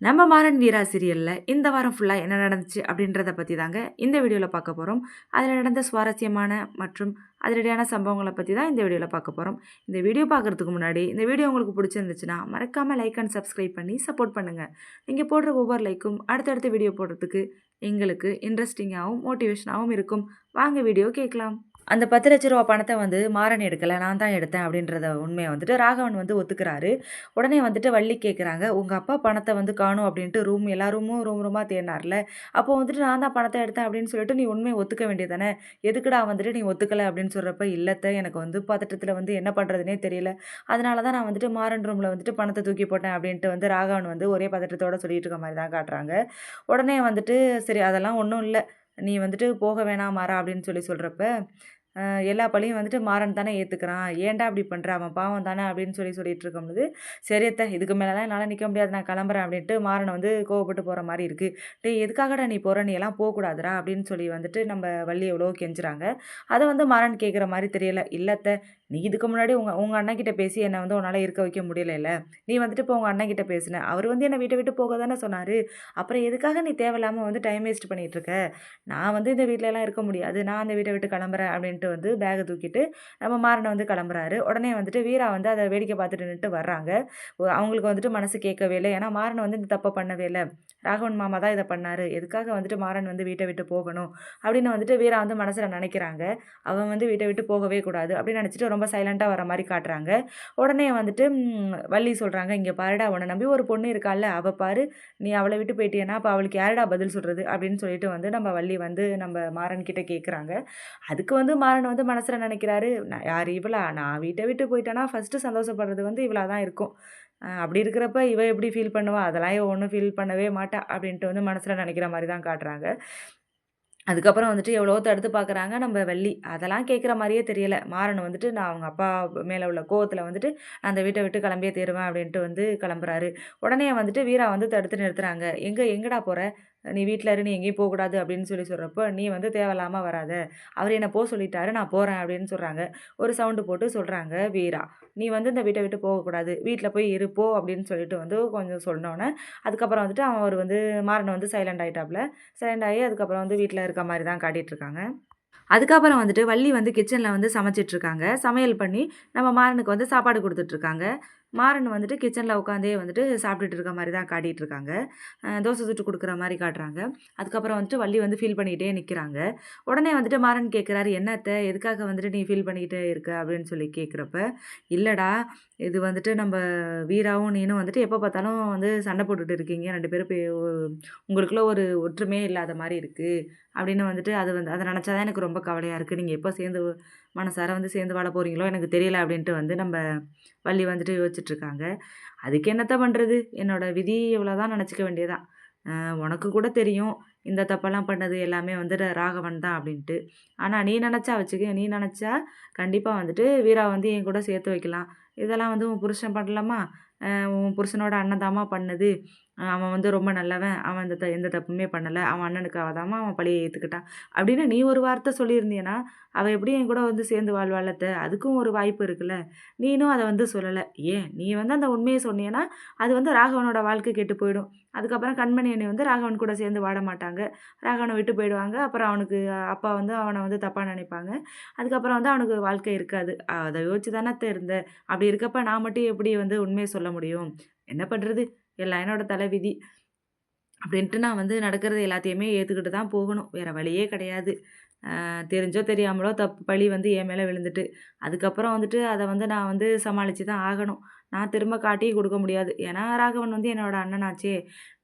நம்ம மாறன் வீரா சீரியலில் இந்த வாரம் ஃபுல்லாக என்ன நடந்துச்சு அப்படின்றத பற்றி தாங்க இந்த வீடியோவில் பார்க்க போகிறோம் அதில் நடந்த சுவாரஸ்யமான மற்றும் அதிரடியான சம்பவங்களை பற்றி தான் இந்த வீடியோவில் பார்க்க போகிறோம் இந்த வீடியோ பார்க்குறதுக்கு முன்னாடி இந்த வீடியோ உங்களுக்கு பிடிச்சிருந்துச்சுன்னா மறக்காமல் லைக் அண்ட் சப்ஸ்கிரைப் பண்ணி சப்போர்ட் பண்ணுங்கள் நீங்கள் போடுற ஒவ்வொரு லைக்கும் அடுத்தடுத்த வீடியோ போடுறதுக்கு எங்களுக்கு இன்ட்ரெஸ்டிங்காகவும் மோட்டிவேஷனாகவும் இருக்கும். வாங்க வீடியோ கேட்கலாம். அந்த பத்து லட்ச ரூபா பணத்தை வந்து மாறன் எடுக்கலை நான் தான் எடுத்தேன் அப்படின்றத உண்மையை வந்துட்டு ராகவன் வந்து ஒத்துக்கிறாரு. உடனே வந்துட்டு வள்ளி கேட்குறாங்க உங்கள் அப்பா பணத்தை வந்து காணும் அப்படின்ட்டு ரூம் எல்லா ரூமும் ரூம் ரூமாக தேடினார்ல. அப்போ வந்துட்டு நான் தான் பணத்தை எடுத்தேன் அப்படின்னு சொல்லிட்டு நீ உண்மையை ஒத்துக்க வேண்டியதானே எதுக்குடா வந்துட்டு நீ ஒத்துக்கலை? அப்படின்னு சொல்கிறப்ப இல்லத்த எனக்கு வந்து பதட்டத்தில் வந்து என்ன பண்ணுறதுனே தெரியல. அதனால தான் நான் வந்துட்டு மாறன் ரூமில் வந்துட்டு பணத்தை தூக்கி போட்டேன் அப்படின்ட்டு வந்து ராகவன் வந்து ஒரே பதட்டத்தோட சொல்லிட்டு இருக்க மாதிரி தான் காட்டுறாங்க. உடனே வந்துட்டு சரி அதெல்லாம் ஒன்றும் இல்லை. நீ வந்துட்டு போக வேணாம் மாறா அப்படின்னு சொல்லி சொல்கிறப்ப எல்லா பழியும் வந்துட்டு மாறன் தானே ஏற்றுக்கிறான் ஏன்டா அப்படி பண்ணுற அவன் பாவம் தானே அப்படின்னு சொல்லி சொல்லிட்டு இருக்கும்போது சரியத்த இதுக்கு மேலே என்னால் நிற்க முடியாது. நான் கிளம்புறேன் அப்படின்ட்டு மாறனை வந்து கோவப்பட்டு போகிற மாதிரி இருக்குது டே எதுக்காகடா நீ போகிற நீ எல்லாம் போகக்கூடாதுரா அப்படின்னு சொல்லி வந்துட்டு நம்ம வள்ளி எவ்வளோ கெஞ்சுறாங்க அதை வந்து மாறன் கேட்குற மாதிரி தெரியல. இல்லத்த நீ இதுக்கு முன்னாடி உங்கள் உங்கள் அண்ணன் பேசி என்னை வந்து உன்னால் இருக்க வைக்க முடியல நீ வந்துட்டு இப்போ உங்கள் அண்ணன் கிட்ட பேசின. அவர் வந்து என்னை வீட்டை விட்டு போக தானே சொன்னார். அப்புறம் எதுக்காக நீ தேவையில்லாமல் வந்து டைம் வேஸ்ட் பண்ணிகிட்ருக்க நான் வந்து இந்த வீட்டிலலாம் இருக்க முடியாது. நான் அந்த வீட்டை விட்டு கிளம்புறேன் அப்படின்ட்டு வந்து பேகை தூக்கிட்டு நம்ம மாறனை வந்து கிளம்புறாரு. உடனே வந்துட்டு வீரா வந்து அதை வேடிக்கை பார்த்துட்டு நின்றுட்டு வர்றாங்க. அவங்களுக்கு வந்துட்டு மனசு கேட்கவே இல்லை. ஏன்னா மாறன் வந்து இந்த தப்பை பண்ணவே இல்லை. ராகவன் மாமா தான் இதை பண்ணார். எதுக்காக வந்துட்டு மாறன் வந்து வீட்டை விட்டு போகணும்? அப்படின்னு வந்துட்டு வீரா வந்து மனசில் நினைக்கிறாங்க. அவன் வந்து வீட்டை விட்டு போகவே கூடாது அப்படின்னு நினச்சிட்டு ரொம்ப சைலண்ட்டாக வர மாதிரி காட்டுறாங்க. உடனே வந்துட்டு வள்ளி சொல்கிறாங்க இங்கே பாருடா உன்னை நம்பி ஒரு பொண்ணு இருக்கால அவள் பாரு நீ அவளை விட்டு போயிட்டேன்னா அப்போ அவளுக்கு யாரடா பதில் சொல்கிறது அப்படின்னு சொல்லிட்டு வந்து நம்ம வள்ளி வந்து நம்ம மாறன் கிட்டே கேட்குறாங்க அதுக்கு வந்து மாறன் வந்து மனசில் நினைக்கிறாரு நான் யார் இவளா? நான் வீட்டை விட்டு போயிட்டேன்னா ஃபஸ்ட்டு சந்தோஷப்படுறது வந்து இவளாக தான் இருக்கும். அப்படி இருக்கிறப்ப இவ எப்படி ஃபீல் பண்ணுவா? அதெல்லாம் இவ ஒன்றும் ஃபீல் பண்ணவே மாட்டா. அப்படின்ட்டு வந்து மனசில் நினைக்கிற மாதிரி தான் காட்டுறாங்க. அதுக்கப்புறம் வந்துட்டு எவ்வளோ தடுத்து பார்க்குறாங்க. நம்ம வெள்ளி அதெல்லாம் கேட்குற மாதிரியே தெரியலை. மாறன் வந்துட்டு நான் அவங்க அப்பா மேலே உள்ள கோவத்தில் வந்துட்டு நான் அந்த வீட்டை விட்டு கிளம்பியே தீருவேன் அப்படின்ட்டு வந்து கிளம்புறாரு. உடனே வந்துட்டு வீரா வந்து தடுத்து நிறுத்துறாங்க. எங்கே எங்கடா போகிற நீ வீட்டில் இரு நீ எங்கேயும் போகக்கூடாது அப்படின்னு சொல்லி சொல்கிறப்போ நீ வந்து தேவையில்லாமல் வராத. அவர் என்னை போக சொல்லிட்டாரு நான் போகிறேன் அப்படின்னு சொல்கிறாங்க ஒரு சவுண்டு போட்டு சொல்கிறாங்க வீரா. நீ வந்து இந்த வீட்டை விட்டு போகக்கூடாது. வீட்டில் போய் இருப்போ அப்படின்னு சொல்லிட்டு வந்து கொஞ்சம் சொன்னோன்னே அதுக்கப்புறம் வந்துட்டு அவன் அவர் வந்து மாறனை வந்து சைலண்ட் ஆகிட்டாப்புல சைலண்ட் ஆகி அதுக்கப்புறம் வந்து வீட்டில் இருக்க மாதிரி தான் காட்டிகிட்ருக்காங்க அதுக்கப்புறம் வந்துட்டு வள்ளி வந்து கிச்சனில் வந்து சமைச்சிட்ருக்காங்க சமையல் பண்ணி நம்ம மாறனுக்கு வந்து சாப்பாடு கொடுத்துட்ருக்காங்க மாறன் வந்துட்டு கிச்சனில் உட்காந்தே வந்துட்டு சாப்பிட்டுட்டு இருக்க மாதிரி தான் காட்டிகிட்டு இருக்காங்க தோசை சுட்டு கொடுக்குற மாதிரி காட்டுறாங்க. அதுக்கப்புறம் வந்துட்டு வள்ளி வந்து ஃபீல் பண்ணிக்கிட்டே நிற்கிறாங்க உடனே வந்துட்டு மாறன் கேட்குறாரு என்னத்தை எதுக்காக வந்துட்டு நீ ஃபீல் பண்ணிக்கிட்டே இருக்க? அப்படின்னு சொல்லி கேட்குறப்ப இல்லைடா இது வந்துட்டு நம்ம வீராவும் நீனும் வந்துட்டு எப்போ பார்த்தாலும் வந்து சண்டை போட்டுட்டு இருக்கீங்க. ரெண்டு பேரும் உங்களுக்குள்ள ஒரு ஒற்றுமையே இல்லாத மாதிரி இருக்குது அப்படின்னு வந்துட்டு அது வந்து அதை நினச்சா தான் எனக்கு ரொம்ப கவலையாக இருக்குது நீங்கள் எப்போ சேர்ந்து மனசார வந்து சேர்ந்து வாழ போகிறீங்களோ எனக்கு தெரியல அப்படின்ட்டு வந்து நம்ம வள்ளி வந்துட்டு யோசிச்சுட்ருக்காங்க. அதுக்கு என்னத்த பண்ணுறது என்னோடய விதி இவ்வளோ நினச்சிக்க வேண்டியதான் உனக்கு கூட தெரியும். இந்த தப்பெல்லாம் பண்ணது எல்லாமே வந்துட்டு ராகவன் தான் அப்படின்ட்டு. ஆனால் நீ நினச்சா வச்சுக்க நீ நினச்சா கண்டிப்பாக வந்துட்டு வீரா வந்து என் கூட சேர்த்து வைக்கலாம். இதெல்லாம் வந்து உன் புருஷன் பண்ணலாமா? உன் புருஷனோட அண்ணன் பண்ணுது. அவன் வந்து ரொம்ப நல்லவன். அவன் இந்த த எந்த தப்புமே பண்ணலை. அவன் அண்ணனுக்காக தாம்மா அவன் பழியை ஏற்றுக்கிட்டான் அப்படின்னு நீ ஒரு வார்த்தை சொல்லியிருந்தீன்னா அவள் எப்படி என் கூட வந்து சேர்ந்து வாழ்வாளத்த? அதுக்கும் ஒரு வாய்ப்பு இருக்குல்ல. நீனும் அதை வந்து சொல்லலை. ஏன்? நீ வந்து அந்த உண்மையை சொன்னீன்னா அது வந்து ராகவனோட வாழ்க்கை கெட்டு போயிடும். அதுக்கப்புறம் கண்மணி அண்ணி வந்து ராகவன் கூட சேர்ந்து வாட மாட்டாங்க. ராகவனை விட்டு போயிடுவாங்க. அப்புறம் அவனுக்கு அப்பா வந்து அவனை வந்து தப்பாக நினைப்பாங்க. அதுக்கப்புறம் வந்து அவனுக்கு வாழ்க்கை இருக்காது. அதை யோசிச்சு தானே இருந்த. அப்படி இருக்கப்ப நான் மட்டும் எப்படி வந்து உண்மையை சொல்ல முடியும்? என்ன பண்ணுறது எல்லாம் என்னோட தலைவிதி. அப்படின்ட்டு நான் வந்து நடக்கிறது எல்லாத்தையுமே ஏற்றுக்கிட்டு தான் போகணும். வேறு வழியே கிடையாது. தெரிஞ்சோ தெரியாமலோ தப்பு பழி வந்து என் மேலே விழுந்துட்டு. அதுக்கப்புறம் வந்துட்டு அதை வந்து நான் வந்து சமாளித்து தான் ஆகணும். நான் திரும்ப காட்டி கொடுக்க முடியாது. ஏன்னா ராகவன் வந்து என்னோடய அண்ணனாச்சே.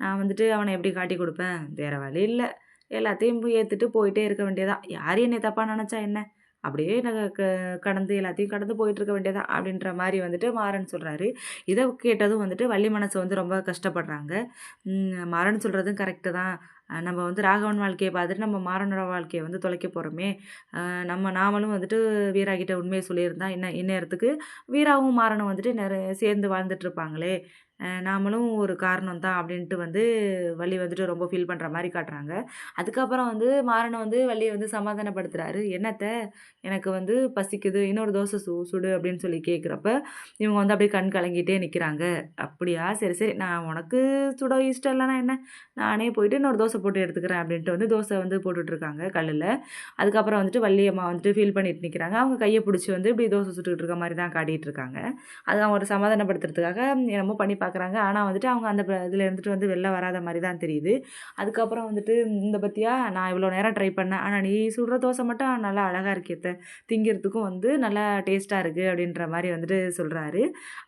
நான் வந்துட்டு அவனை எப்படி காட்டி கொடுப்பேன்? வேறு வழி இல்லை. எல்லாத்தையும் ஏற்றுட்டு போயிட்டே இருக்க வேண்டியதான் யார் என்னை தப்பாக நினச்சா என்ன? அப்படியே எனக்கு க கடந்து எல்லாத்தையும் கடந்து போயிட்டுருக்க வேண்டியதான் அப்படின்ற மாதிரி வந்துட்டு மாறன் சொல்கிறாரு இதை கேட்டதும் வந்துட்டு வள்ளி மனசு வந்து ரொம்ப கஷ்டப்படுறாங்க. மாறன் சொல்கிறதும் கரெக்டு தான். நம்ம வந்து ராகவன் வாழ்க்கையை பார்த்துட்டு நம்ம மாறனோட வாழ்க்கையை வந்து தொலைக்க போகிறோமே நம்ம நாமளும் வந்துட்டு வீராகிட்ட உண்மையை சொல்லியிருந்தா இன்ன இந்நேரத்துக்கு வீராவும் மாறனும் வந்துட்டு நிறைய சேர்ந்து வாழ்ந்துட்டு இருப்பாங்களே. நாமளும் ஒரு காரணம் தான் அப்படின்ட்டு வந்து வள்ளி வந்துட்டு ரொம்ப ஃபீல் பண்ணுற மாதிரி காட்டுறாங்க. அதுக்கப்புறம் வந்து மாறனை வந்து வள்ளியை வந்து சமாதானப்படுத்துகிறாரு "என்னத்த எனக்கு வந்து பசிக்குது. இன்னொரு தோசை சு சுடு" அப்படின்னு சொல்லி கேட்குறப்ப, இவங்க வந்து அப்படியே கண் கலங்கிட்டே நிற்கிறாங்க "அப்படியா? சரி, சரி. நான் உனக்கு சுட இஷ்டம் இல்லைனா என்ன? நானே போயிட்டு இன்னொரு தோசை போட்டு எடுத்துக்கிறேன்" அப்படின்ட்டு வந்து தோசை வந்து போட்டுட்ருக்காங்க கல்லில் அதுக்கப்புறம் வந்துட்டு வள்ளி அம்மா வந்துட்டு ஃபீல் பண்ணிட்டு நிற்கிறாங்க அவங்க கையை பிடிச்சி வந்து இப்படி தோசை சுட்டுக்கிட்டு இருக்க மாதிரி தான் காட்டிகிட்டு இருக்காங்க. அது அவங்கள சமாதானப்படுத்துறதுக்காக என்னமோ பண்ணி பார்க்குறாங்க. ஆனால் வந்துட்டு அவங்க அந்த ப இருந்துட்டு வந்து வெளில வராத மாதிரி தான் தெரியுது. அதுக்கப்புறம் வந்துட்டு "இந்த பற்றியா நான் இவ்வளோ நேரம் ட்ரை பண்ணேன். ஆனால் நீ சுடுற தோசை மட்டும் நல்லா அழகாக இருக்கேத்த திங்கிறதுக்கும் வந்து நல்லா டேஸ்ட்டாக இருக்குது அப்படின்ற மாதிரி வந்துட்டு சொல்கிறாரு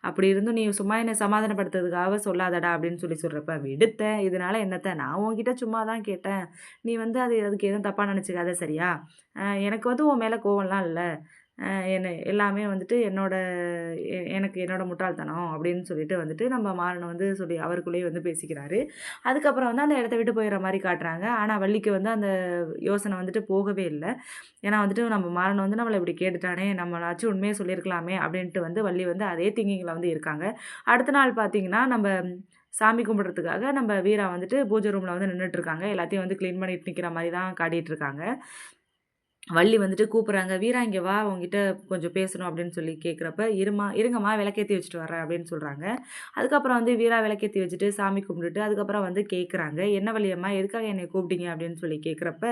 "அப்படி இருந்தும் நீ சும்மா என்னை சமாதானப்படுத்துறதுக்காக சொல்லாதடா" அப்படின்னு சொல்லி சொல்கிறப்ப விடுத்தேன் இதனால என்னத்த? நான் உங்ககிட்ட சும்மா தான் கேட்டேன். நீ வந்து அது அதுக்கு எதுவும் தப்பாக நினச்சிக்காத சரியா? எனக்கு வந்து உன் மேலே கோவம்லாம் இல்லை என்னை எல்லாமே வந்துட்டு என்னோட எனக்கு என்னோட முட்டாள்தனம்" அப்படின்னு சொல்லிட்டு வந்துட்டு நம்ம மாறனை வந்து சொல்லி அவருக்குள்ளேயே வந்து பேசிக்கிறாரு. அதுக்கப்புறம் வந்து அந்த இடத்த விட்டு போயிடுற மாதிரி காட்டுறாங்க. ஆனால் வள்ளிக்கு வந்து அந்த யோசனை வந்துட்டு போகவே இல்லை ஏன்னா வந்துட்டு நம்ம மாறனை வந்து நம்மளை இப்படி கேட்டுட்டானே! நம்மளாச்சும் உண்மையே சொல்லியிருக்கலாமே! அப்படின்ட்டு வந்து வள்ளி வந்து அதே திங்கிங்கில் வந்து இருக்காங்க. அடுத்த நாள் பார்த்தீங்கன்னா, நம்ம சாமி கும்பிட்றதுக்காக நம்ம வீரா வந்துட்டு பூஜை ரூமில் வந்து நின்றுட்டுருக்காங்க எல்லாத்தையும் வந்து க்ளீன் பண்ணிட்டு நிற்கிற மாதிரி தான் காட்டிகிட்ருக்காங்க வள்ளி வந்துட்டு கூப்பிட்றாங்க "வீரா இங்கே வா! உங்ககிட்ட கொஞ்சம் பேசணும்" அப்படின்னு சொல்லி கேட்குறப்ப, இருமா இருங்கம்மா விளக்கேத்தி வச்சுட்டு வரேன்" அப்படின்னு சொல்கிறாங்க அதுக்கப்புறம் வந்து வீரா விளக்கேத்தி வச்சுட்டு சாமி கும்பிட்டுட்டு அதுக்கப்புறம் வந்து கேட்குறாங்க. "என்ன வழியம்மா எதுக்காக என்னை கூப்பிட்டீங்க?" அப்படின்னு சொல்லி கேட்குறப்ப,